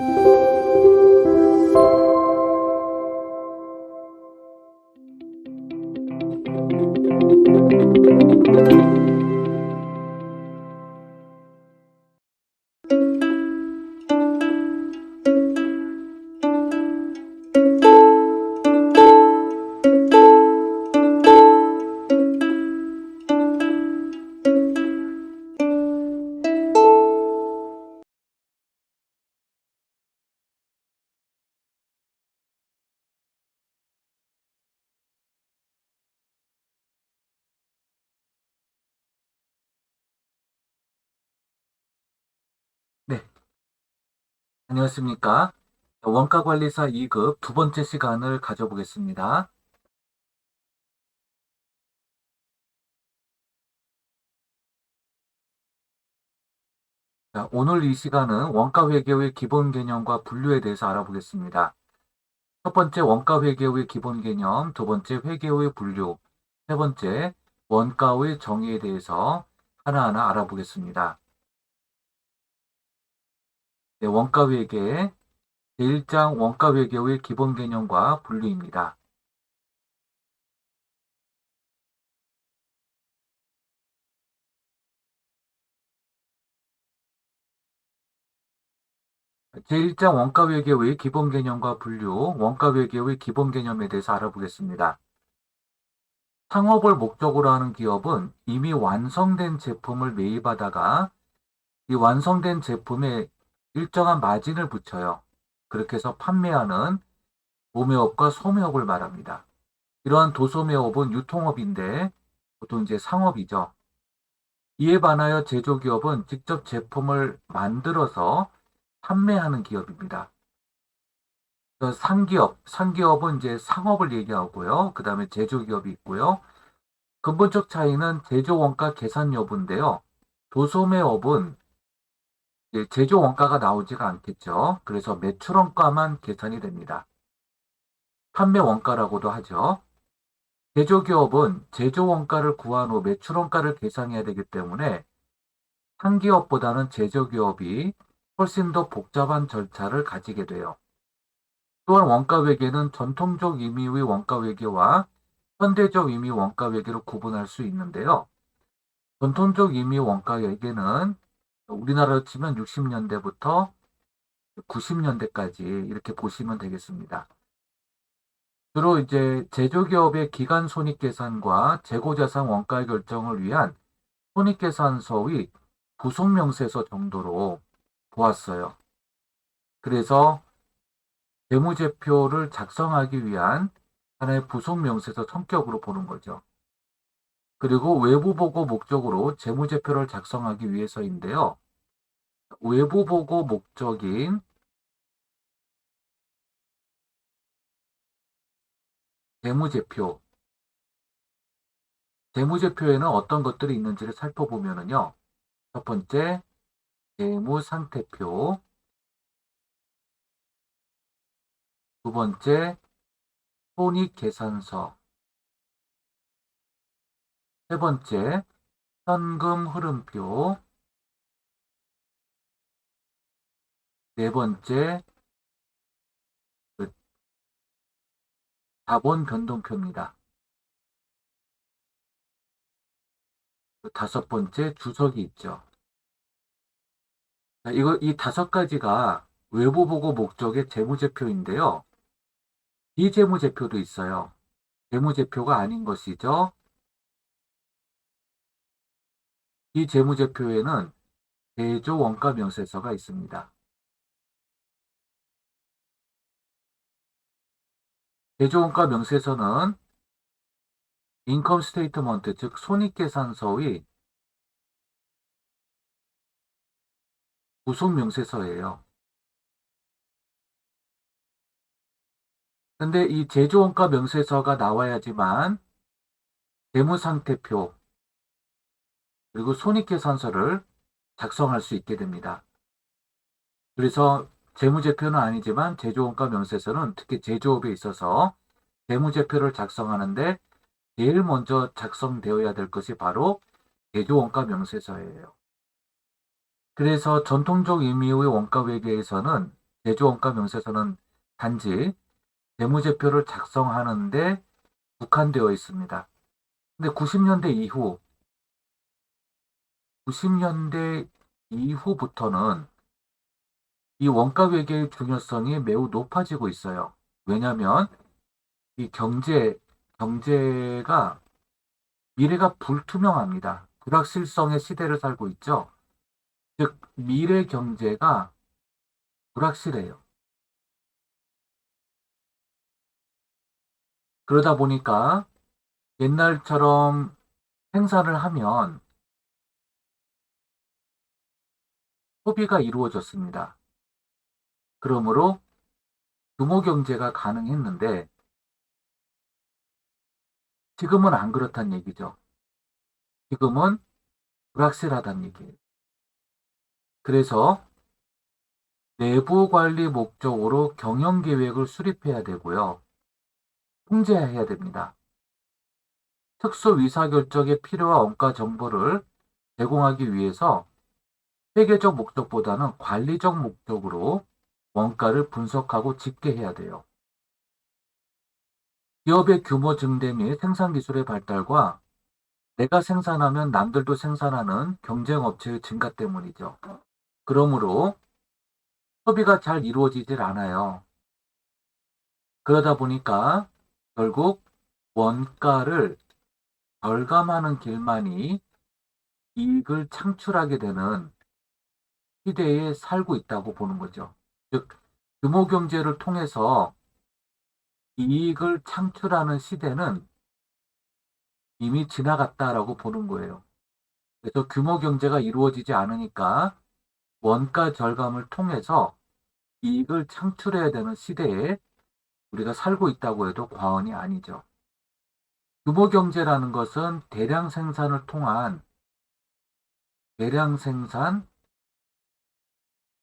네. 안녕하십니까. 원가관리사 2급 두 번째 시간을 가져보겠습니다. 자, 오늘 이 시간은 원가회계의 기본 개념과 분류에 대해서 알아보겠습니다. 첫 번째 원가회계의 기본 개념, 두 번째 회계의 분류, 세 번째 원가의 정의에 대해서 하나하나 알아보겠습니다. 네, 원가회계 제1장 원가회계의 기본 개념과 분류입니다. 제1장 원가회계의 기본 개념과 분류, 원가회계의 기본 개념에 대해서 알아보겠습니다. 창업을 목적으로 하는 기업은 이미 완성된 제품을 매입하다가 이 완성된 제품에 일정한 마진을 붙여요. 그렇게 해서 판매하는 도매업과 소매업을 말합니다. 이러한 도소매업은 유통업인데 보통 이제 상업이죠. 이에 반하여 제조기업은 직접 제품을 만들어서 판매하는 기업입니다. 상기업, 상기업은 이제 상업을 얘기하고요. 그 다음에 제조기업이 있고요. 근본적 차이는 제조 원가 계산 여부인데요. 도소매업은 제조 원가가 나오지가 않겠죠. 그래서 매출 원가만 계산이 됩니다. 판매 원가라고도 하죠. 제조기업은 제조 원가를 구한 후 매출 원가를 계산해야 되기 때문에 상기업보다는 제조기업이 훨씬 더 복잡한 절차를 가지게 돼요. 또한 원가회계는 전통적 의미의 원가회계와 현대적 의미 원가회계로 구분할 수 있는데요. 전통적 의미 원가회계는 우리나라로 치면 60년대부터 90년대까지 이렇게 보시면 되겠습니다. 주로 이제 제조기업의 기간 손익계산과 재고자산 원가 결정을 위한 손익계산서의 부속명세서 정도로 보았어요. 그래서 재무제표를 작성하기 위한 하나의 부속명세서 성격으로 보는 거죠. 그리고 외부 보고 목적으로 재무제표를 작성하기 위해서인데요. 외부 보고 목적인 재무제표. 재무제표에는 어떤 것들이 있는지를 살펴보면요. 첫 번째, 재무상태표. 두 번째, 손익계산서. 세 번째, 현금 흐름표. 네 번째, 그 자본 변동표입니다. 그 다섯 번째, 주석이 있죠. 자, 이거, 이 다섯 가지가 외부 보고 목적의 재무제표인데요. 비재무제표도 있어요. 재무제표가 아닌 것이죠. 이 재무제표에는 대조 원가 명세서가 있습니다. 대조 원가 명세서는 인컴 스테이트먼트, 즉 손익계산서의 부속 명세서예요. 근데 이 제조원가 명세서가 나와야지만 재무상태표, 그리고 손익계산서를 작성할 수 있게 됩니다. 그래서 재무제표는 아니지만 제조원가 명세서는 특히 제조업에 있어서 재무제표를 작성하는데 제일 먼저 작성되어야 될 것이 바로 제조원가 명세서예요. 그래서 전통적 의미의 원가회계에서는 제조원가 명세서는 단지 재무제표를 작성하는데 국한되어 있습니다. 근데 90년대 이후 90년대 이후부터는 이 원가 회계의 중요성이 매우 높아지고 있어요. 왜냐하면 이 경제 경제가 미래가 불투명합니다. 불확실성의 시대를 살고 있죠. 즉 미래 경제가 불확실해요. 그러다 보니까 옛날처럼 생산을 하면 소비가 이루어졌습니다. 그러므로 규모 경제가 가능했는데 지금은 안 그렇다는 얘기죠. 지금은 불확실하다는 얘기예요. 그래서 내부 관리 목적으로 경영 계획을 수립해야 되고요. 통제해야 됩니다. 특수 의사결정에 필요한 원가 정보를 제공하기 위해서 회계적 목적보다는 관리적 목적으로 원가를 분석하고 집계해야 돼요. 기업의 규모 증대 및 생산 기술의 발달과 내가 생산하면 남들도 생산하는 경쟁 업체의 증가 때문이죠. 그러므로 소비가 잘 이루어지질 않아요. 그러다 보니까 결국 원가를 절감하는 길만이 이익을 창출하게 되는 시대에 살고 있다고 보는 거죠. 즉, 규모 경제를 통해서 이익을 창출하는 시대는 이미 지나갔다라고 보는 거예요. 그래서 규모 경제가 이루어지지 않으니까 원가 절감을 통해서 이익을 창출해야 되는 시대에 우리가 살고 있다고 해도 과언이 아니죠. 규모 경제라는 것은 대량 생산을 통한 대량 생산,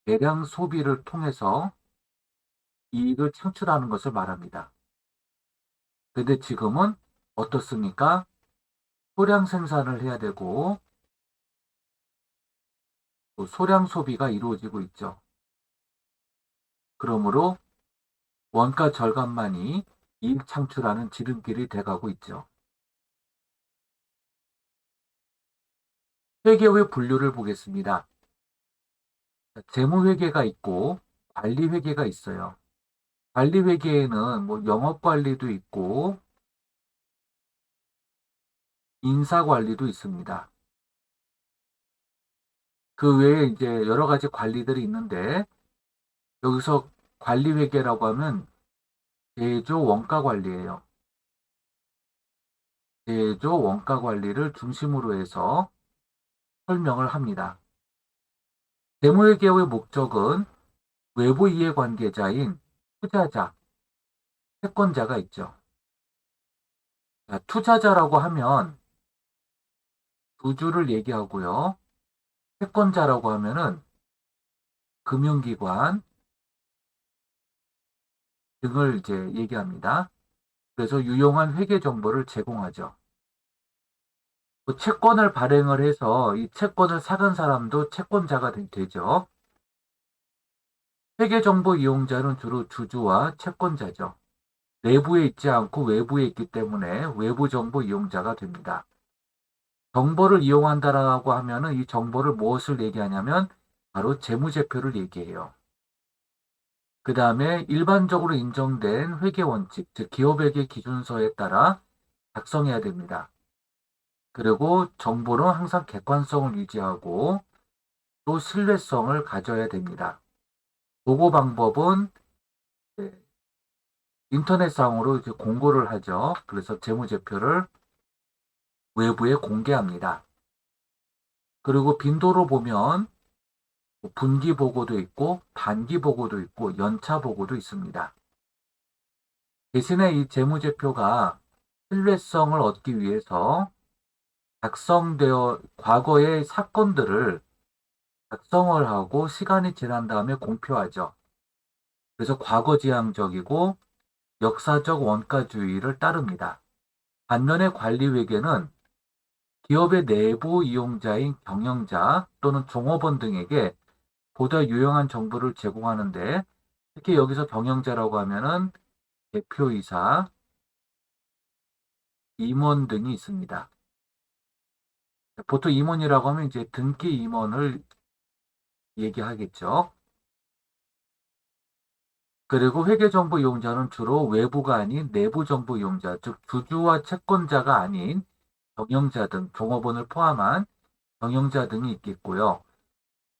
대량 소비를 통해서 이익을 창출하는 것을 말합니다. 근데 지금은 어떻습니까? 소량 생산을 해야 되고 또 소량 소비가 이루어지고 있죠. 그러므로 원가 절감만이 이익 창출하는 지름길이 돼가고 있죠. 회계의 분류를 보겠습니다. 재무회계가 있고 관리회계가 있어요. 관리회계에는 뭐 영업관리도 있고 인사관리도 있습니다. 그 외에 이제 여러 가지 관리들이 있는데 여기서 관리회계라고 하면 제조 원가 관리예요. 제조 원가 관리를 중심으로 해서 설명을 합니다. 재무회계의 목적은 외부 이해관계자인 투자자, 채권자가 있죠. 자, 투자자라고 하면 두 줄을 얘기하고요. 채권자라고 하면은 금융기관 등을 이제 얘기합니다. 그래서 유용한 회계 정보를 제공하죠. 그 채권을 발행을 해서 이 채권을 사는 사람도 채권자가 되죠. 회계정보 이용자는 주로 주주와 채권자죠. 내부에 있지 않고 외부에 있기 때문에 외부 정보 이용자가 됩니다. 정보를 이용한다라고 하면은 이 정보를 무엇을 얘기하냐면 바로 재무제표를 얘기해요. 그 다음에 일반적으로 인정된 회계 원칙, 즉 기업회계 기준서에 따라 작성해야 됩니다. 그리고 정보는 항상 객관성을 유지하고 또 신뢰성을 가져야 됩니다. 보고 방법은 네, 인터넷상으로 이제 공고를 하죠. 그래서 재무제표를 외부에 공개합니다. 그리고 빈도로 보면 분기 보고도 있고 반기 보고도 있고 연차 보고도 있습니다. 대신에 이 재무제표가 신뢰성을 얻기 위해서 작성되어 과거의 사건들을 작성을 하고 시간이 지난 다음에 공표하죠. 그래서 과거지향적이고 역사적 원가주의를 따릅니다. 반면에 관리회계는 기업의 내부 이용자인 경영자 또는 종업원 등에게 보다 유용한 정보를 제공하는데 특히 여기서 경영자라고 하면은 대표이사, 임원 등이 있습니다. 보통 임원이라고 하면 이제 등기 임원을 얘기하겠죠. 그리고 회계정보 이용자는 주로 외부가 아닌 내부 정보 이용자, 즉 주주와 채권자가 아닌 경영자 등 종업원을 포함한 경영자 등이 있겠고요.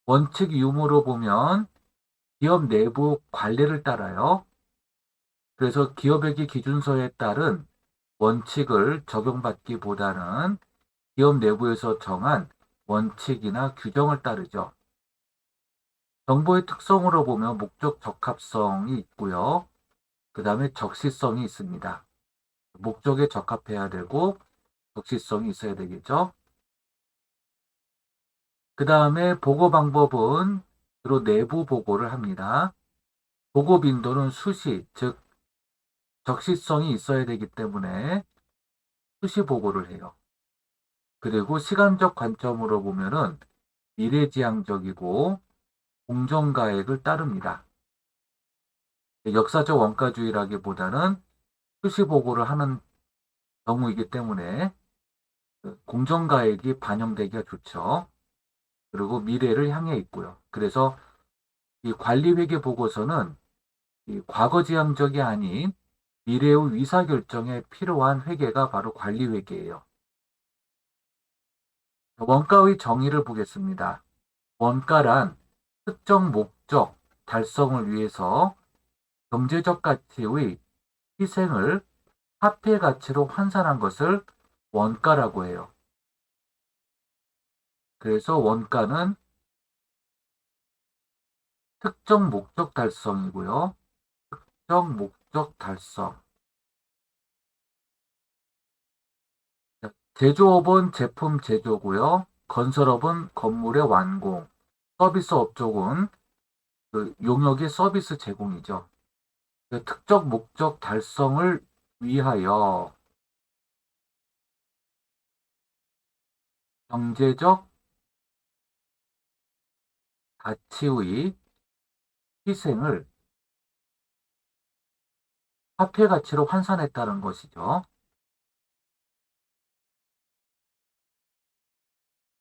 원칙 유무로 보면 기업 내부 관례를 따라요. 그래서 기업회계 기준서에 따른 원칙을 적용받기보다는 기업 내부에서 정한 원칙이나 규정을 따르죠. 정보의 특성으로 보면 목적 적합성이 있고요. 그 다음에 적시성이 있습니다. 목적에 적합해야 되고 적시성이 있어야 되겠죠. 그 다음에 보고 방법은 주로 내부 보고를 합니다. 보고 빈도는 수시, 즉 적시성이 있어야 되기 때문에 수시 보고를 해요. 그리고 시간적 관점으로 보면은 미래지향적이고 공정가액을 따릅니다. 역사적 원가주의라기보다는 수시 보고를 하는 경우이기 때문에 그 공정가액이 반영되기가 좋죠. 그리고 미래를 향해 있고요. 그래서 이 관리회계 보고서는 이 과거지향적이 아닌 미래의 의사결정에 필요한 회계가 바로 관리회계예요. 원가의 정의를 보겠습니다. 원가란 특정 목적 달성을 위해서 경제적 가치의 희생을 화폐 가치로 환산한 것을 원가라고 해요. 그래서 원가는 특정 목적 달성이고요. 특정 목적 달성. 제조업은 제품 제조고요. 건설업은 건물의 완공. 서비스 업종은 그 용역의 서비스 제공이죠. 그 특정 목적 달성을 위하여 경제적 가치의 희생을 화폐 가치로 환산했다는 것이죠.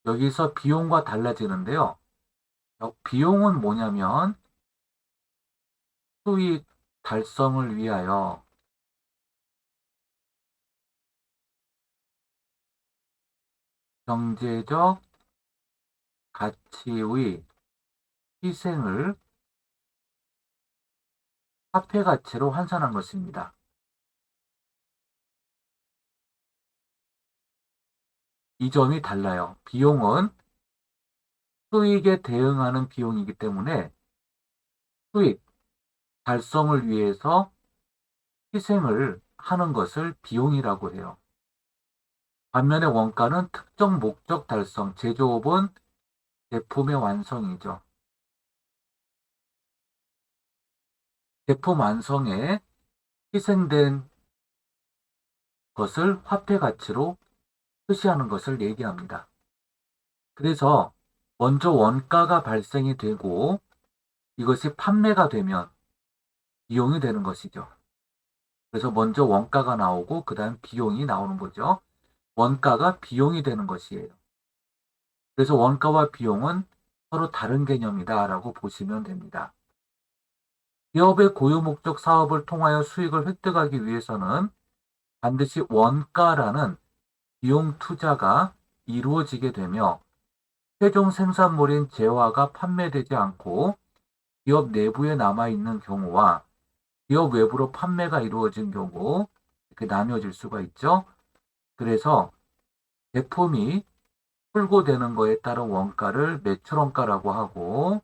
여기서 비용과 달라지는데요. 어, 비용은 뭐냐면 수익 달성을 위하여 경제적 가치의 희생을 화폐 가치로 환산한 것입니다. 이 점이 달라요. 비용은 수익에 대응하는 비용이기 때문에 수익 달성을 위해서 희생을 하는 것을 비용이라고 해요. 반면에 원가는 특정 목적 달성, 제조업은 제품의 완성이죠. 제품 완성에 희생된 것을 화폐 가치로 표시하는 것을 얘기합니다. 그래서 먼저 원가가 발생이 되고 이것이 판매가 되면 비용이 되는 것이죠. 그래서 먼저 원가가 나오고 그 다음 비용이 나오는 거죠. 원가가 비용이 되는 것이에요. 그래서 원가와 비용은 서로 다른 개념이다 라고 보시면 됩니다. 기업의 고유 목적 사업을 통하여 수익을 획득하기 위해서는 반드시 원가라는 비용 투자가 이루어지게 되며 최종 생산물인 재화가 판매되지 않고 기업 내부에 남아있는 경우와 기업 외부로 판매가 이루어진 경우 이렇게 나뉘어질 수가 있죠. 그래서 제품이 출고되는 거에 따른 원가를 매출원가라고 하고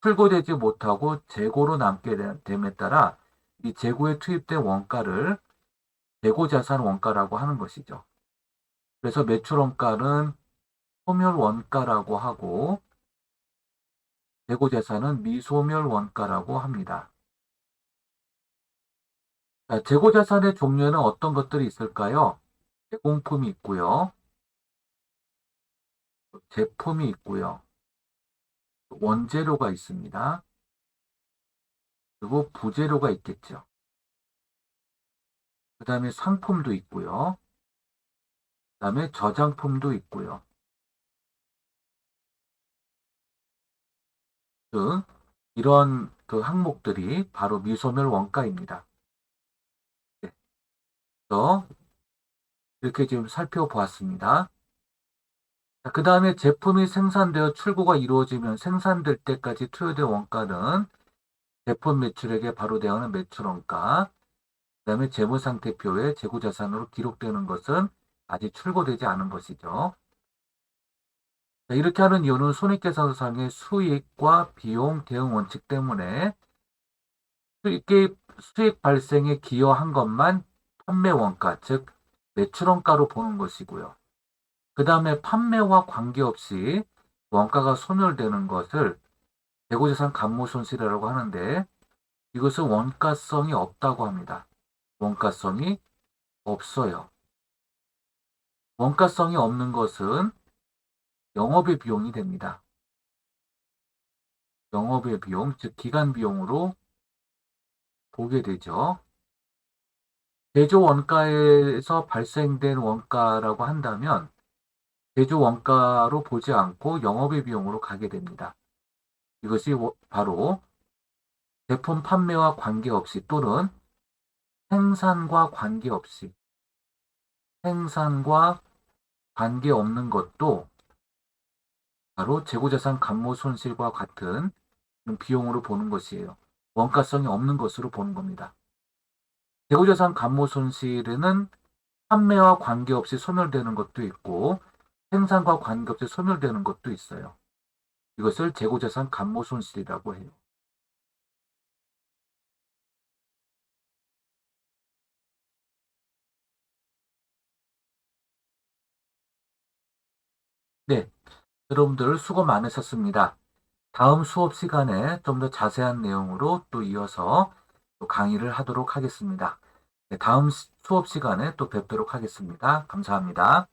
출고되지 못하고 재고로 남게 됨에 따라 이 재고에 투입된 원가를 재고자산 원가라고 하는 것이죠. 그래서 매출 원가는 소멸 원가라고 하고 재고자산은 미소멸 원가라고 합니다. 자, 재고 자산의 종류에는 어떤 것들이 있을까요? 제공품이 있고요. 제품이 있고요. 원재료가 있습니다. 그리고 부재료가 있겠죠. 그 다음에 상품도 있고요. 그 다음에 저장품도 있고요. 등 이런 그 항목들이 바로 미소멸 원가입니다. 네. 그래서 이렇게 지금 살펴보았습니다. 그 다음에 제품이 생산되어 출고가 이루어지면 생산될 때까지 투여된 원가는 제품 매출액에 바로 대하는 매출원가, 그 다음에 재무상태표에 재고자산으로 기록되는 것은 아직 출고되지 않은 것이죠. 자, 이렇게 하는 이유는 손익계산서상의 수익과 비용 대응 원칙 때문에 수익, 수익 발생에 기여한 것만 판매 원가, 즉 매출 원가로 보는 것이고요. 그 다음에 판매와 관계없이 원가가 소멸되는 것을 재고자산 감모 손실이라고 하는데 이것은 원가성이 없다고 합니다. 원가성이 없어요. 원가성이 없는 것은 영업의 비용이 됩니다. 영업의 비용, 즉 기간 비용으로 보게 되죠. 제조 원가에서 발생된 원가라고 한다면 제조 원가로 보지 않고 영업의 비용으로 가게 됩니다. 이것이 워- 바로 제품 판매와 관계없이 또는 생산과 관계없이 생산과 관계없는 것도 바로 재고자산 감모 손실과 같은 비용으로 보는 것이에요. 원가성이 없는 것으로 보는 겁니다. 재고자산 감모 손실에는 판매와 관계없이 소멸되는 것도 있고 생산과 관계없이 소멸되는 것도 있어요. 이것을 재고자산 감모 손실이라고 해요. 네, 여러분들 수고 많으셨습니다. 다음 수업 시간에 좀 더 자세한 내용으로 또 이어서 또 강의를 하도록 하겠습니다. 네, 다음 시- 수업 시간에 또 뵙도록 하겠습니다. 감사합니다.